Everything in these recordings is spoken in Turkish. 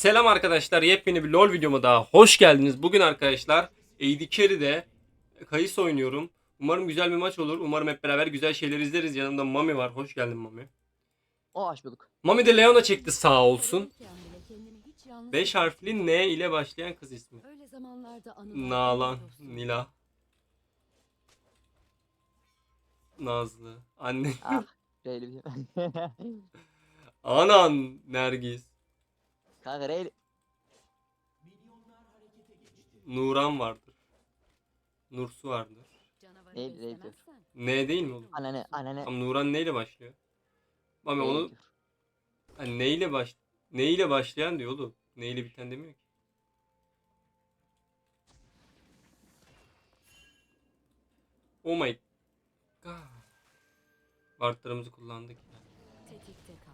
Selam arkadaşlar. Yepyeni bir LoL videoma daha hoş geldiniz. Bugün arkadaşlar AD Carry'de Kayıs oynuyorum. Umarım güzel bir maç olur. Umarım hep beraber güzel şeyler izleriz. Yanımda Mami var. Hoş geldin Mami. O aç bulduk. Mami de Leona çekti sağ olsun. 5 5 harfli N ile başlayan kız ismi. Öyle zamanlarda anılar Nalan. Nila. Nazlı, anne. Ah. Anan Nergis. Kanka Reyli. Nuran vardır. Nursu vardır. Neydi? beslemezsen N değil mi oğlum? Anane anane. Tam Nuran neyle başlıyor? Mami onu diyor. hani neyle baş neyle başlayan diyor oğlum. Neyle biten demiyor ki. Oh my god. Wardlarımızı kullandık ya. Tetikte kal.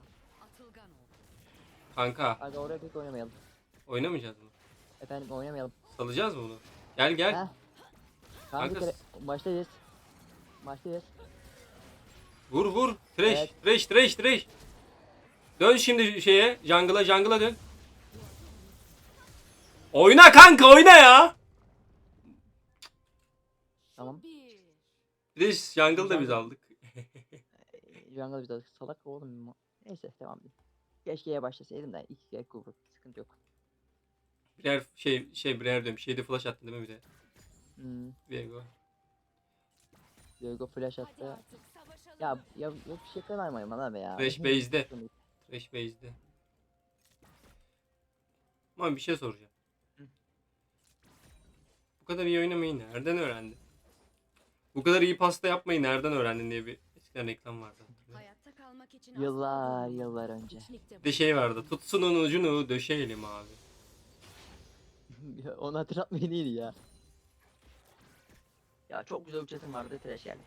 Kanka Kanka oraya pek oynamayalım. oynamayacağız mı? Efendim oynamayalım. Salacağız mı bunu? Gel gel. Heh. Kanka, Kanka, kere başlayacağız. Başlayacağız. Vur vur. Trash, Evet. trash, trash, trash. Dön şimdi şeye, jungle'a, jungle'a dön. Oyna kanka, oyna ya. Tamam. Trash, jungle'ı da biz Jungle. aldık. Jungle bir daha salak oğlum. Neyse devam edelim. Keşke ya başlasaydım da iki kere kuvvet. Sıkıntı yok. Birer şey, şey birer diyorum. Şeyde flash attı değil mi bir de? Hmm. Viego. Diego flash attı. Ya ya yok bir şey kanamayım lan be ya. Trash base'de. Trash base'de. Ama bir şey soracağım. Hı. Bu kadar iyi oynamayı nereden öğrendin? Bu kadar iyi pasta yapmayı nereden öğrendin diye bir eskiden reklam vardı. Kalmak için Yıllar yıllar önce. Bir de şey vardı. Tutsunun ucunu döşeyelim abi. Ya, Onu hatırlatmayın iyiydi ya. Ya çok güzel uçasım vardı trash yani.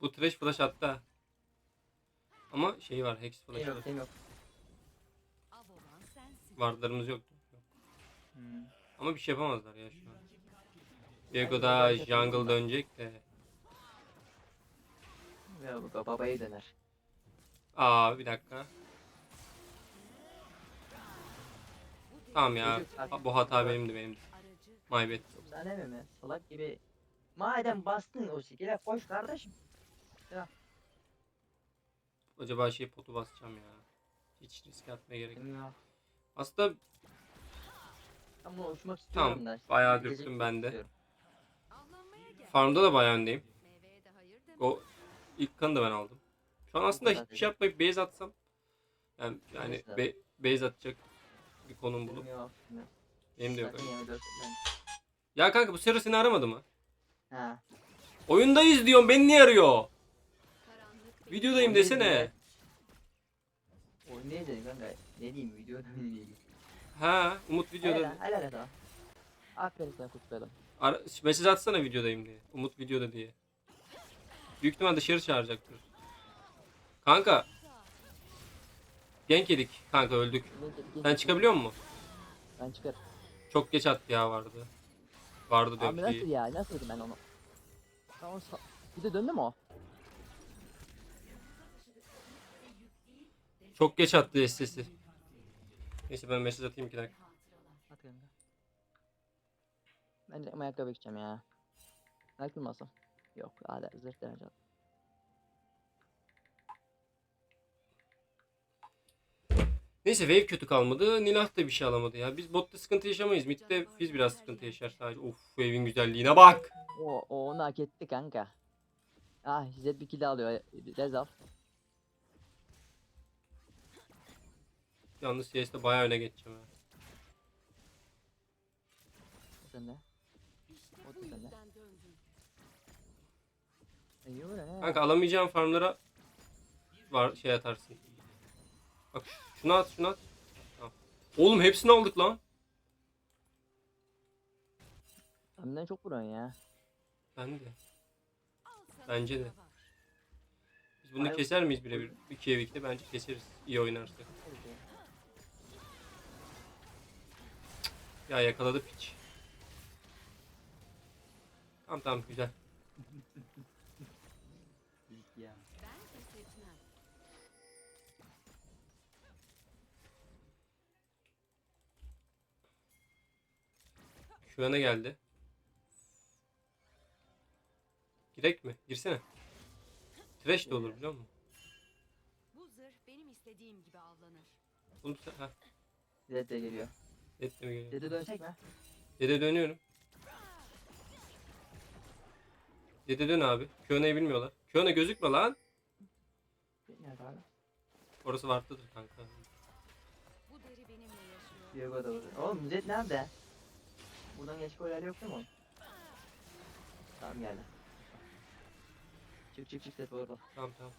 Bu trash flash hatta. Ama şey var. Hex flash Benim yok benim yok. Av olan sensin. Wardlarımız yoktu. Hmm. Ama bir şey yapamazlar ya şu an. Viego da jungle dönecek de. Ya bu da babaya döner. Aa bir dakika. Tamam ya. Bu hata benimdi benim. Aracı My bad. Sen deme mi? Salak gibi. Madem bastın o şekilde koş kardeşim. Acaba şey potu basacağım ya. Hiç riske atmaya gerek yok. Ya. Aslında bunu uçmak istiyorum Tamam, da. bayağı Gidecek dürttüm ben de. istiyorum. avlanmaya gel. farmda da bayağı öndeyim. Meyveye de hayır deme. O ilk kanı da ben aldım. Şu an aslında hiçbir şey yapmayıp base atsam. Yani, yani be, base atacak bir konum bulup. Benim yok. benim de yok. Zaten öyle. 24 ben- Ya kanka bu Sero seni aramadı mı? Ha. Oyundayız diyorum beni niye arıyor? Videodayım Oyundayız desene. Oyun değil dedim kanka. Ne diyeyim videoda ne diyeyim. Ha Umut videoda. Helal helal et. Aferin sana kutlayalım. Ara, mesaj atsana videodayım diye. Umut videoda diye. Büyük ihtimal dışarı çağıracaktır. Kanka. Genk yedik. Kanka öldük. Sen çıkabiliyor musun? Ben çıkarım. Çok geç attı ya vardı. Vardı Abi diyorum nasıl ya? Nasıl yedim ben onu? Tamam sa- Bir de döndü mü o? Çok geç attı SS'i. Neyse ben mesaj atayım 2 dakika. Ben de ayakkabı gideceğim ya. Ayakkabı mı alsam? Yok hala zırh deneyeceğim. Neyse wave kötü kalmadı. Nilah da bir şey alamadı ya. Biz botta sıkıntı yaşamayız. Mid'de Fizz biraz sıkıntı yaşar sadece. Of wave'in güzelliğine bak. O, o onu hak etti kanka. Ah Zed bir kill alıyor. Rez al. Yalnız CS'de bayağı öne geçeceğim ha. O sende. İşte O bu da sende. iyi? Kanka alamayacağın farmlara var şey atarsın. Bak şunu at şunu at. Tamam. Oğlum hepsini aldık lan. Benden çok vuruyorsun ya. Ben de. Bence de. Biz bunu Ay- keser miyiz birebir? 2'ye 2'de bence keseriz. İyi oynarsak. Ya yakaladı piç. Tamam tamam güzel. Q'na geldi. Girek mi? Girsene. Trash de olur biliyor musun? Bu zırh benim istediğim gibi avlanır. Bunu sen... Heh. Zed de geliyor. Etle mi geliyor? Zed'e dönsek mi? Dede dönüyorum. Dede dön abi. Q'na'yı bilmiyorlar. Q'na gözükme lan. Nerede abi? Orası vartıdır kanka. Bu deri benimle yaşıyor. Diego da orada. Oğlum Zed nerede? Buradan geç goller yok değil mi? Tamam geldi. Çık çık çık Zed orada. Tamam tamam.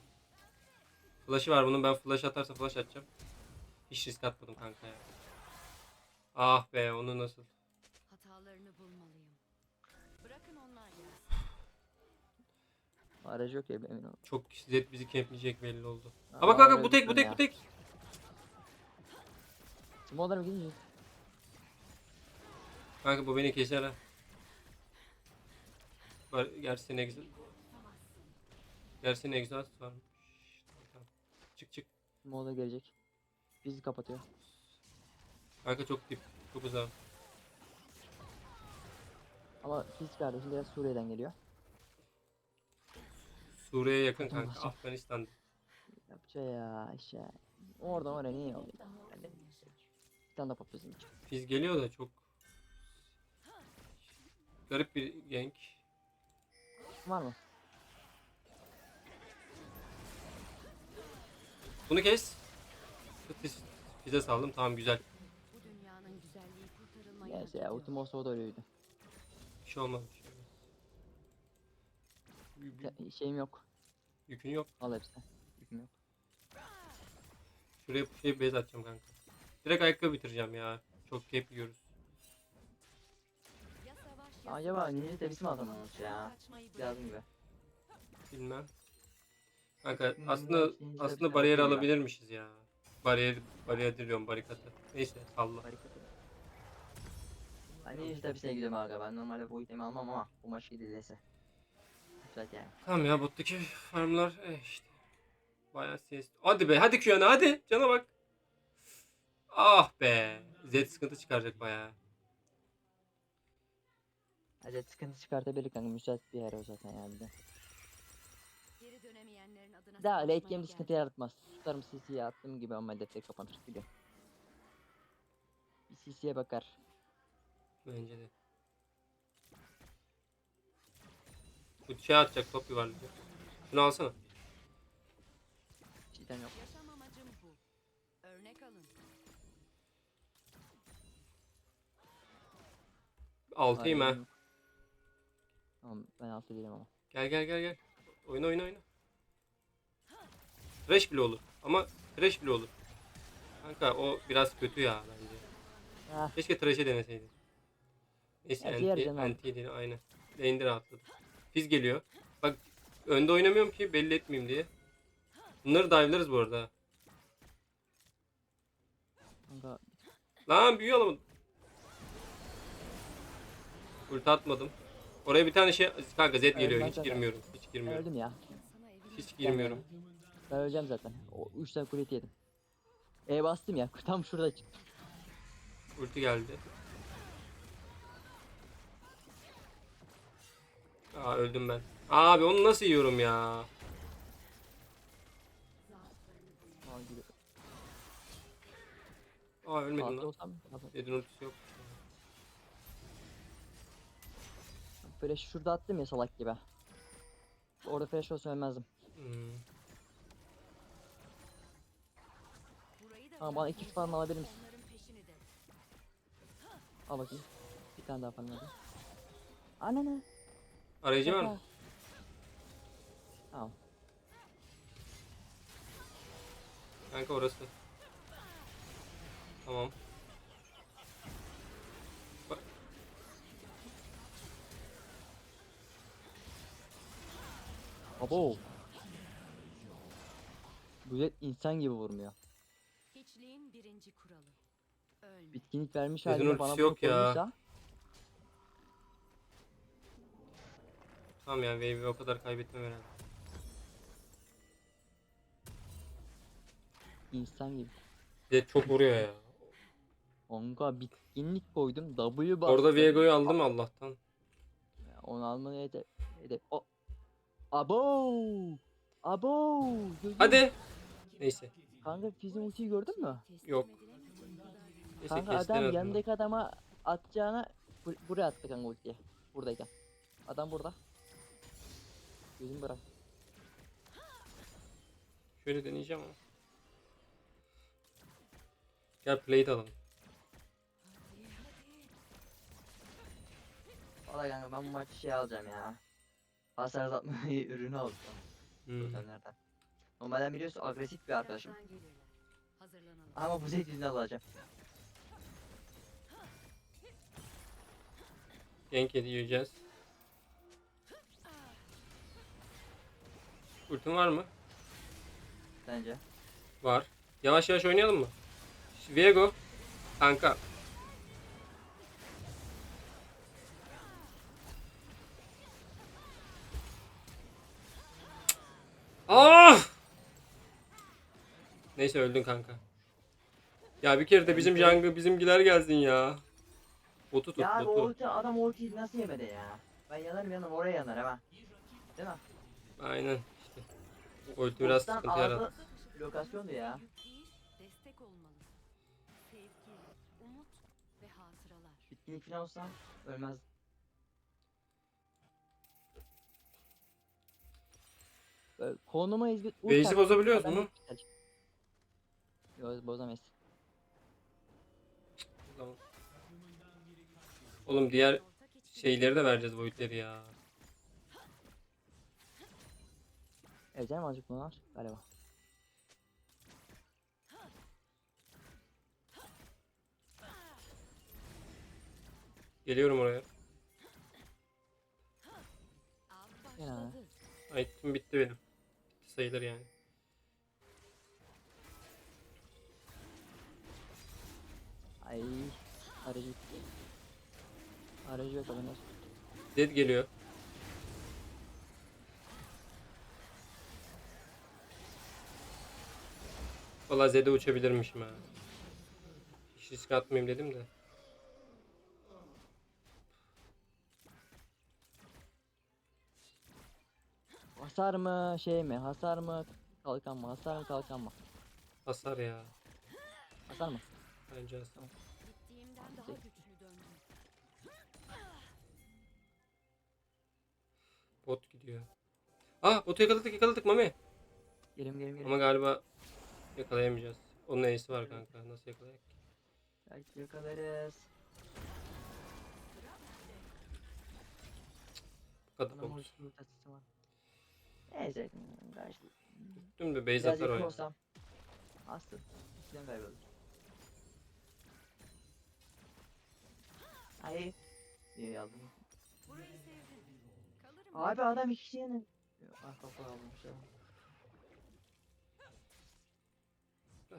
Flash'ı var bunun. Ben flash atarsa flash atacağım. Hiç risk atmadım kanka ya. Ah be onu nasıl? Hatalarını bulmalıyım. Bırakın onlar ya. Aracı yok ya emin ol. Çok Zed bizi kempleyecek belli oldu. Aa, Ha bak bak bak bu tek bu tek bu ya. tek. Smolder'a mı gidince? Kanka bu beni keser ha. Var, gerçi senin egzoz... Gerçi senin egzoz varmış. Tamam. Çık çık. Smolder gelecek. Bizi kapatıyor. Kanka çok dip. Çok uzak. Ama Fizz kardeşim biraz Suriye'den geliyor. Suriye'ye yakın Tamam, kanka. tamam. Afganistan. Yapacağı ya işte. Oradan oraya niye yolluyor? Bir tane de pop bizim için. Biz geliyor da çok garip bir gank. Var mı? Bunu kes. Fize saldım. Tamam güzel. Bu dünyanın güzelliği kurtarılmayı Neyse ya ultim olsa o da öyleydi. Bir şey olmaz. Bir şey olmaz. Bir- bir- Ya, Şeyim yok. Yükün yok. Al hepsini. Yüküm yok. Şuraya şey bez atacağım kanka. Direkt ayakkabı bitireceğim ya. Çok keyif yiyoruz. Acaba ninja tepsi mi adamımız ya? Lazım gibi. Bilmem. Kanka Hmm, aslında ikinci aslında bariyer tabii ya. alabilirmişiz ya. Bariyer bariyer diyorum barikatı. Neyse salla. Harika. Ben ninja tepsine gidiyorum abi. Ben normalde bu itemi almam ama bu maç. Güzel yani. Tamam ya bottaki farmlar eh işte. Bayağı ses. Hadi be hadi Q'na hadi. Cana bak. Ah be. Z sıkıntı çıkaracak bayağı. Hadi sıkıntı çıkartabilir kanka müsait bir hero zaten yani bir de. Geri dönemeyenlerin adına Daha late game'de sıkıntı yaratmaz. Tutarım CC'ye attığım gibi ama defter kapanır gibi. Bir CC'ye bakar. Bence de. Bu şey atacak top yuvarlayacak. Şunu alsana. Cidden yok. Yaşam amacım bu. Örnek alın. Altıyım ha. Tamam ben altı değilim ama. Gel gel gel gel. Oyna oyna oyna. Trash bile olur. Ama trash bile olur. Kanka o biraz kötü ya bence. Ah Keşke trash'e deneseydin. Neyse Ya diğer anti, canım. anti değil aynen. Lane'de rahatladı. Fiz geliyor. Bak önde oynamıyorum ki belli etmeyeyim diye. Bunları dive'larız bu arada. kanka Lan büyü alamadım. Ulti atmadım. Oraya bir tane şey kanka Z geliyor. ben Hiç zaten- girmiyorum. Hiç ben girmiyorum. öldüm ya. Hiç girmiyorum. Ben öleceğim zaten. O 3 tane kulet yedim. E bastım ya. Tam şurada çıktı. Ulti geldi. Aa öldüm ben. Abi onu nasıl yiyorum ya? Aa, gibi. Aa ölmedim lan. olsam. Zed'in ultisi yok. Flash şurada attım ya salak gibi. Orada flash olsa ölmezdim. Hmm. Ama bana iki farm alabilir misin? Al bakayım. Bir tane daha farm aldım. Ananı. Arayıcı var mı? Tamam. Kanka orası. Tamam. Abo. Bu jet insan gibi vurmuyor. Hiçliğin birinci kuralı. Ölme. Bitkinlik vermiş Jet'in halinde bana ultisi bunu yok ya. koymuşsa. Tamam yani wave'i o kadar kaybetmem herhalde. insan gibi. Zed çok vuruyor ya. Kanka bitkinlik koydum. W bastım. Orada Viego'yu aldım Allah'tan. Ya, Onu almaya hedef. hedef. O. Abo. Abo. Gözüm- Hadi. Neyse. Kanka Fizz'in ultiyi gördün mü? Yok. Neyse Kanka kestin adam adını. yanındaki adama atacağına bur- buraya attı kanka ultiyi. Buradayken. Adam burada. Gözüm bırak. Şöyle deneyeceğim ama. Gel plate alalım. Valla kanka ben bu maçı şey alacağım ya. Hasar azaltmayı ürünü alacağım. Hmm. Totemlerden. Normalden biliyorsun agresif bir arkadaşım. Ama bu zeyt yüzünden alacağım. Gank yiyeceğiz. Ultin var mı? Bence. Var. Yavaş yavaş oynayalım mı? Viego. Kanka. Neyse öldün kanka. Ya bir kere de bizim jungle bizimkiler gelsin ya. Botu tut Ya bu botu. ulti adam ultiyi nasıl yemedi ya? Ben yanarım yanarım oraya yanar hemen. Değil mi? Aynen işte. Ulti biraz Ultiden sıkıntı yarattı. Lokasyondu ya. Destek olmalı. Sevgi, umut ve hatıralar. Bitkinlik falan olsa ölmez. Böyle konuma izbit. Base'i bozabiliyoruz adam mu? Bozamayız. Tamam. Oğlum diğer şeyleri de vereceğiz boyutları ya. Ecem azıcık bunlar galiba. Geliyorum oraya. mi? başladı. Item bitti benim. Bitti sayılır yani. Ay aracı Aracı yok olsun. Dead geliyor. Valla Zed'e uçabilirmişim ha. Hiç risk atmayayım dedim de. Hasar mı şey mi? Hasar mı? Kalkan mı? Hasar mı kalkan mı? Hasar ya. Hasar mı? Bence hasar. Bot gidiyor. Ah botu yakaladık yakaladık Mami. Gelim gelim gelim. Ama galiba yakalayamayacağız. Onun ace'i var kanka. Nasıl yakalayak? ki? Belki yakalarız. Bu kadar var. Neyse. Karşı. Tüm de base Biraz atar o yakın ya. olsam. Astı. İkiden kaybolur. Ay. Burayı sevdim. Abi adam iki kişi yanı. Ah kafa almış ya.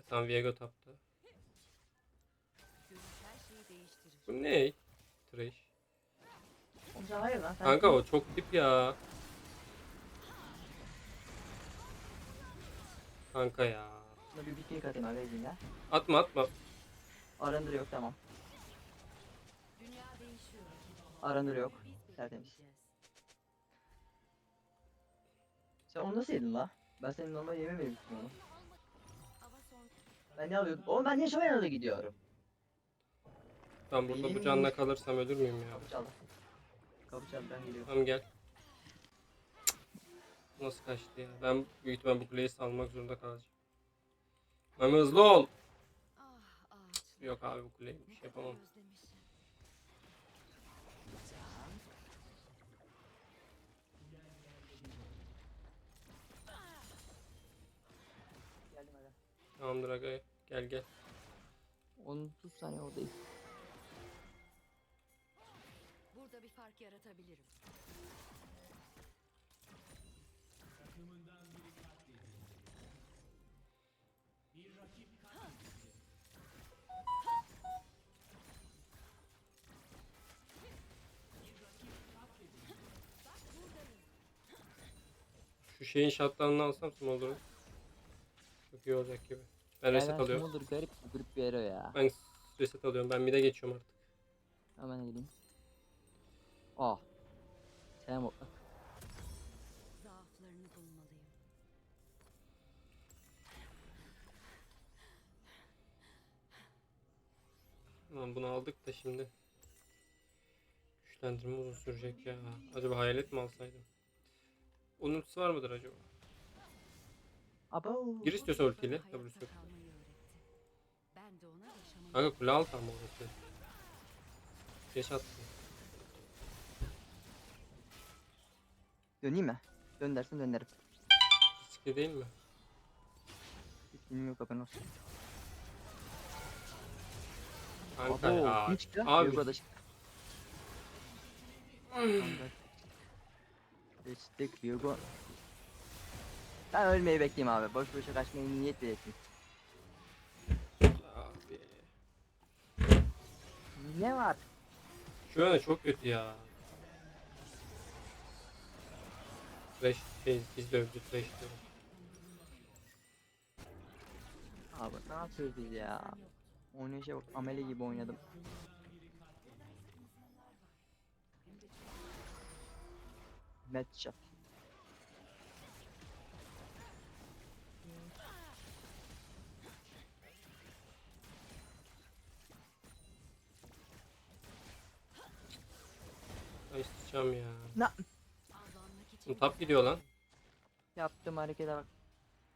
Tam Viego taptı. Görüş her şeyi değiştirir. Bu ne? Trash. Hayır lan. Sen Kanka o çok tip ya. Kanka ya. Şuna bir bitkiye katayım abi ya. Atma atma. Arındır yok tamam. Dünya değişiyor. Arındır yok. Tertemiz. Sen onu nasıl yedin la? Ben senin normal yemememiştim onu. Ben ne alıyordum? Oğlum ben niye şövalyeyle gidiyorum? Ben burada bu canla kalırsam ölür müyüm ya? Kapı çaldı. Kapı ben geliyorum. Tamam gel. Nasıl kaçtı ya? Ben büyük ihtimal bu kuleyi salmak zorunda kalacağım. Mami hızlı ol. Yok abi bu kuleyi bir şey yapamam. Özlemişim. Geldim hadi. Tamamdır aga. Gel gel. 30 saniye oradayım. Burada bir fark yaratabilirim. Şu şeyin shutdown'ını alsam olur. Çok iyi olacak gibi. Ben reset alıyorum. Smolder garip bir hero ya. Ben reset alıyorum. Ben mid'e geçiyorum artık. Hemen geleyim. Aa. Selam botlar. Zaaflarını bulmalıyım. Lan bunu aldık da şimdi. Güçlendirme uzun sürecek ya. Acaba hayalet mi alsaydım? Onun var mıdır acaba? Abo. Gir istiyorsa ultiyle. W'su yok. Kanka kule alt ama orası. Geç attım. Döneyim mi? Dön dersin dönerim. Riskli değil mi? Hiç yok haberin olsun. Kanka Abo. ya. Ne çıktı? Abi. Virgo da çıktı. Kanka. Geçtik Virgo. Ben ölmeyi bekleyeyim abi. Boş boşa kaçmayı niyet bile ettim. Abi. Ne var? Şu an çok kötü ya. Trash şey biz dövdü trash diyorum. Abi ne yapıyoruz biz ya? Oynayışa bak amele gibi oynadım. Matchup. Tap gidiyor lan. Yaptım harekete bak.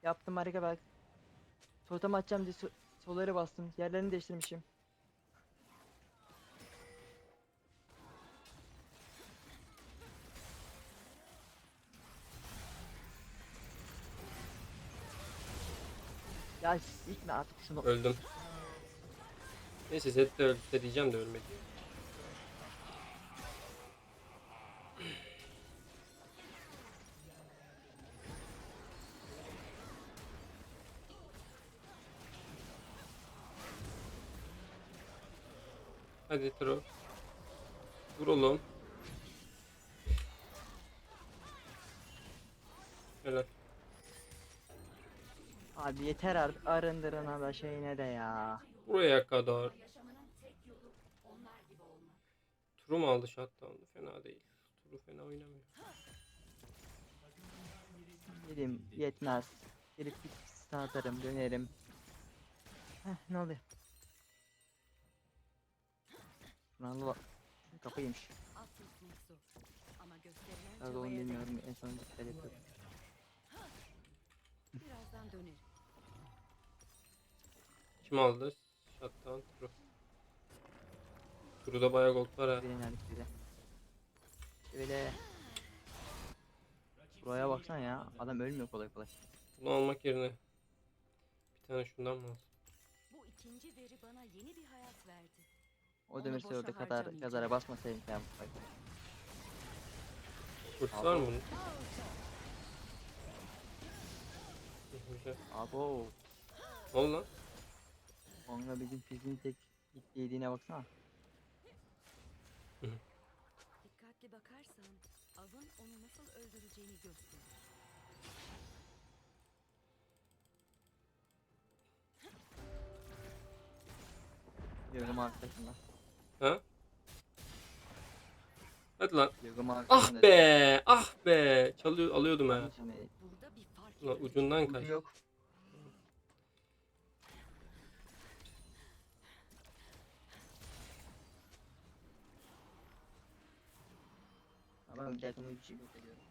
Yaptım hareket bak. Totem atacağım diye so- soları bastım. Yerlerini değiştirmişim. Ya sikme artık şunu. Öldüm. Neyse Zed de öldü de diyeceğim de ölmedi. Hadi Tro. Vur oğlum. Helal. Abi yeter artık arındırına da şeyine de ya. Buraya kadar. Turu mu aldı shutdown'u? Fena değil. Turu fena oynamıyor. Dedim yetmez. Gelip bir stun atarım dönerim. Heh ne oluyor? Ronaldo affetmek zor. Ama gösterilen Nerede onu çabaya bilmiyorum en son dikkat ettim. değer. Birazdan dönerim. Kim aldı? Shutdown Turu. Turu'da bayağı gold var ha. Bir enerji bize. Şöyle. Buraya baksana ya. Adam ölmüyor kolay kolay. Bunu almak yerine bir tane şundan mı alsın? Bu ikinci veri bana yeni bir hayat verdi. O boşa orada kadar kazara basmasaydım ya. Bak. Ultisi var mı bunun? Güzel. Abo. Ne oldu lan? Onunla bizim fiziğin tek yediğine baksana. Dikkatli bakarsan avın onu nasıl öldüreceğini gösterir. Yürgüm arkadaşımla. Ha? Hadi lan. Ah be! Ah be! Çalıyor, alıyordum ha. Burada bir fark Ulan yaratır. ucundan kaç. Yok. Bir dakika bir şey gösteriyorum.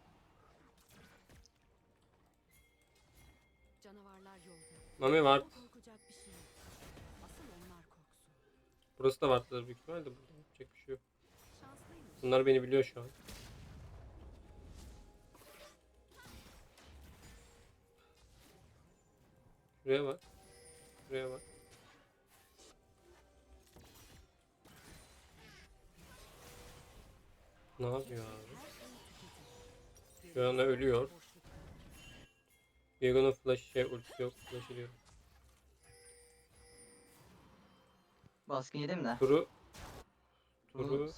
Canavarlar yolda. Mami var. Burası da vardır büyük ihtimalle de burada yapacak bir şey yok. Bunlar beni biliyor şu an. Şuraya bak. Şuraya bak. Ne yapıyor abi? Şu anda ölüyor. Boşluk. Viego'nun flash şey ultisi yok. Flash ediyor. Baskın yedim de. Turu. Turu.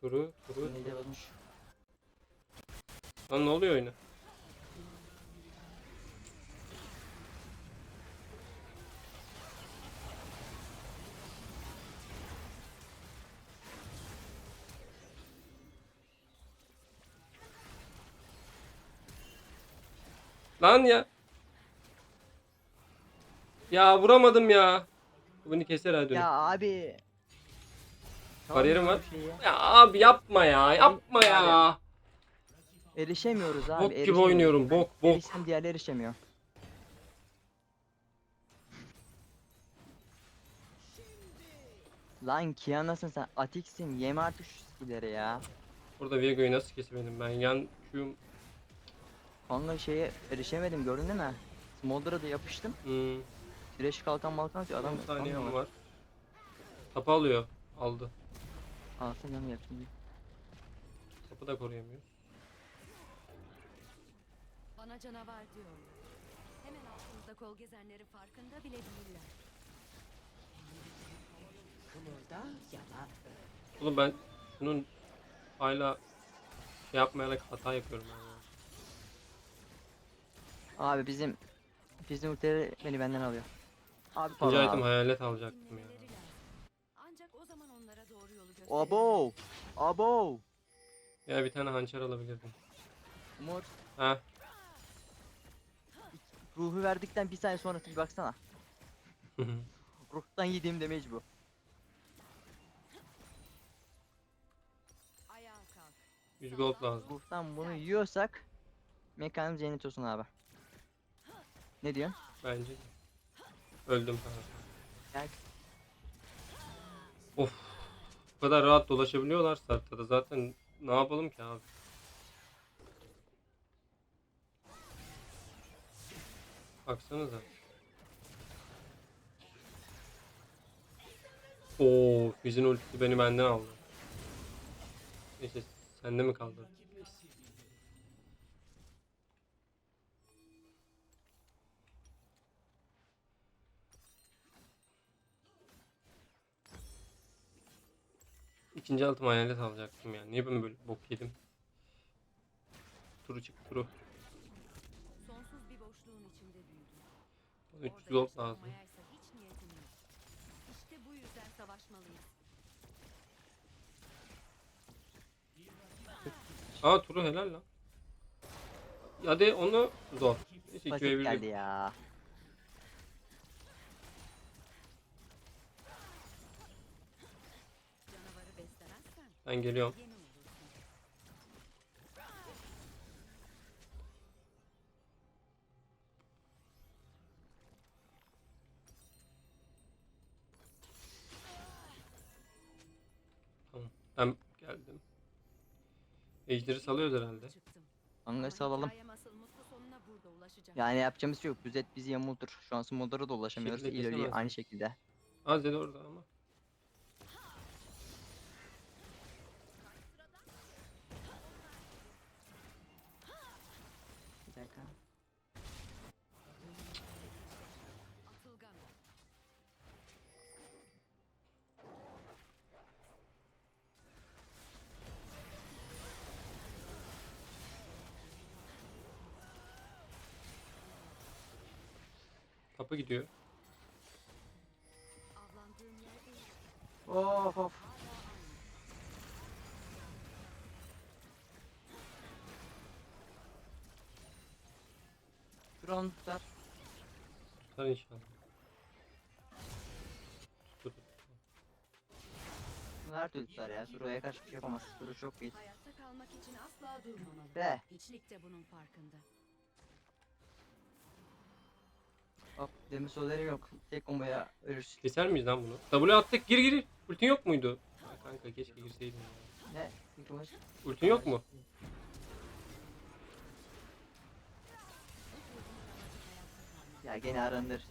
Turu. Turu. Neyde bulmuş. Lan ne oluyor oyuna? Lan ya. Ya vuramadım ya. Bunu keser hadi. Ya abi. Bariyerim var. Şey ya. Ya abi yapma ya. Yapma ya. Erişemiyoruz abi. Bok gibi erişemiyoruz. oynuyorum. Bok bok. Erişsem diğerleri erişemiyor. Lan Kiana'sın sen atiksin yeme artık şu skilleri ya. Burada Viego'yu nasıl kesemedim ben? Yan Q'm Kanka şeye erişemedim gördün değil mi? Smolder'a da yapıştım. hmm, Direş kalkan malkan atıyor adam. 10 saniyem sanmıyor. var. Tapa alıyor. Aldı. Alsın yanı yapayım. Tapı da koruyamıyoruz. Bana canavar diyorlar. Hemen altımızda kol gezenleri farkında bile değiller. Oğlum ben şunun hala şey yapmayarak hata yapıyorum ben ya. Abi bizim bizim ultileri beni benden alıyor. Abi falan item abi. hayalet alacaktım ya. Ancak o zaman onlara doğru yolu. Abo! Abo! Ya bir tane hançer alabilirdim. Umut Ha ruhu verdikten bir saniye sonrası bir baksana. Ruhtan yediğim damage bu. Ayağa kalk. 100 gold lazım. Ruhtan bunu yiyorsak mekanım cennet olsun abi. Ne diyorsun? Bence. Öldüm. Gel. Of. Bu kadar rahat dolaşabiliyorlar haritada. Zaten ne yapalım ki abi? Baksanıza. Oo, Fizz'in ultisi beni benden aldı. Neyse sende mi kaldı? İkinci altım hayalet alacaktım yani. Niye ben böyle bok yedim? Turu çık turu. Sonsuz bir boşluğun içinde büyüdüm. Bana 300 Orada gold lazım. yaşamayaysa hiç niyetim yok. İşte bu yüzden savaşmalıyız. Aa turu helal lan. Hadi onu zor. Neyse Basit 2'ye 1 geldi ya. Ben geliyorum. Tamam. Ben geldim. Ejderi salıyoruz herhalde. Ama alalım. Yani yapacağımız şey yok. Düzet bizi yamultur. Şu an Smolder'a da ulaşamıyoruz. Şekilde İleri aynı şekilde. Az dedi orada ama. Kapı gidiyor. Avlandığım yer değil. Of of. Drone tutar. Tutar inşallah. Tut, tut. Her türlü tutar ya. Suru'ya karşı bir şey yapamaz. Suru çok iyi. Hayatta kalmak için asla durmamalı. Be. Hiçlik de bunun farkında. Hop demir solerim yok. Tek komboya ölürsün. Keser miyiz lan bunu? W attık gir gir. Ultin yok muydu? Ya kanka keşke girseydin ya. Ne? Maç. Ultin yok mu? Ya gene arandır.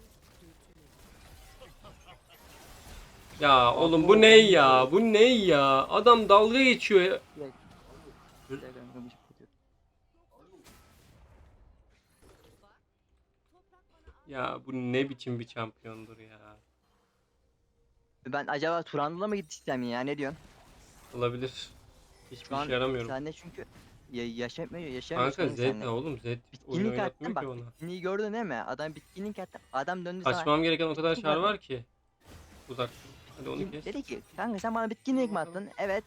Ya oğlum bu ne ya? Bu ne ya? Adam dalga geçiyor ya. Bir dakika, kanka, bir kötü. Ya bu ne biçim bir şampiyondur ya. Ben acaba Turan'la mı gitsem ya? Ne diyorsun? Olabilir. Hiçbir Şu an işe yaramıyorum. Sende çünkü ya yaşamıyor, yaşamıyor. Kanka Z ne oğlum Z oyun Bitkinlik oynatmıyor bak. ki ona. Bitkinliği gördün değil mi? Adam bitkinlik attı. Adam döndü sana. Açmam gereken o kadar şar var ki. Uzak. Hadi onu kes. Dedi ki kanka sen bana bitkinlik mi attın? Evet.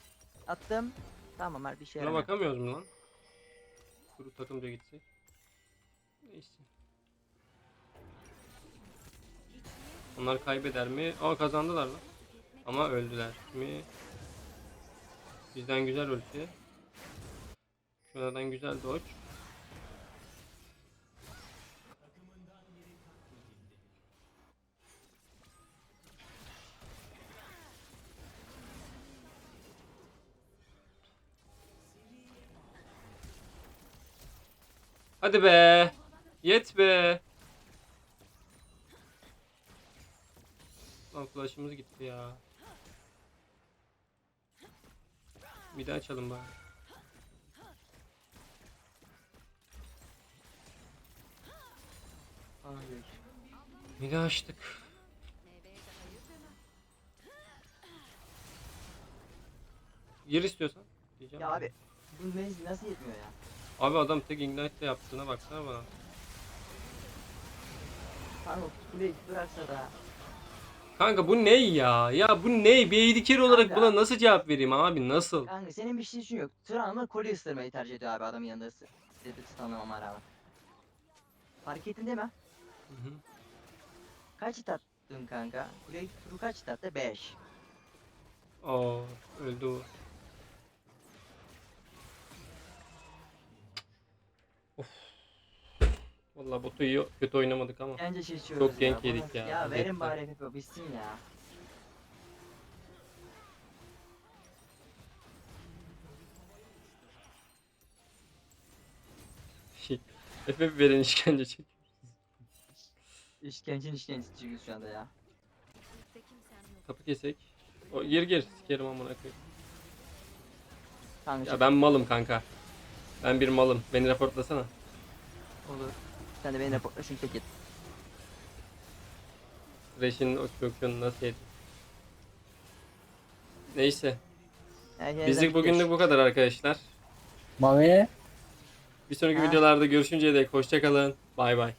Attım. Tamam her bir şey Buna yaramıyor. bakamıyoruz mu lan? Kuru takımca gitsek. Neyse. Onlar kaybeder mi? Aa kazandılar lan. Ama öldüler mi? Bizden güzel ulti. Şuradan güzel dodge. Hadi be. Yet be. Lan flash'ımız gitti ya. Bir daha açalım bari. Hayır. Bir daha açtık. Gir istiyorsan. Diyeceğim. Ya abi bu menzil nasıl yetmiyor ya? Abi adam tek ignite yaptığına baksana bana. Kanka kuleyi bıraksa da. Kanka bu ne ya? Ya bu ne? Bir carry olarak Kanka. buna nasıl cevap vereyim abi? Nasıl? Kanka senin bir şey yok. Trump kolye ısırmayı tercih ediyor abi adamın yanında ısı. Dedi tanımama rağmen. Fark ettin değil mi? Hı hı. Kaç hit attın kanka? Kuleyi turu kaç hit attı? 5. Aa, öldü o. Vallahi botu iyi kötü oynamadık ama. Bence şaşıyoruz Çok gank Bu yedik ya, Ya verin bari FF bitsin ya. Şey, Efe veren işkence çek. İşkencenin işkencesi çıkıyoruz şu anda ya. Kapı kesek. O gir gir. Sikerim amına koyayım. Kanka Ya ben malım kanka. Ben bir malım. Beni raportlasana. olur. Sen de beni raporla şunu tek et. Reş'in o kökünü nasıl yedin? Neyse. Herkese Bizlik bugünlük bu kadar arkadaşlar. Mami. Bir sonraki Ha. videolarda görüşünceye dek hoşçakalın. Bay bay.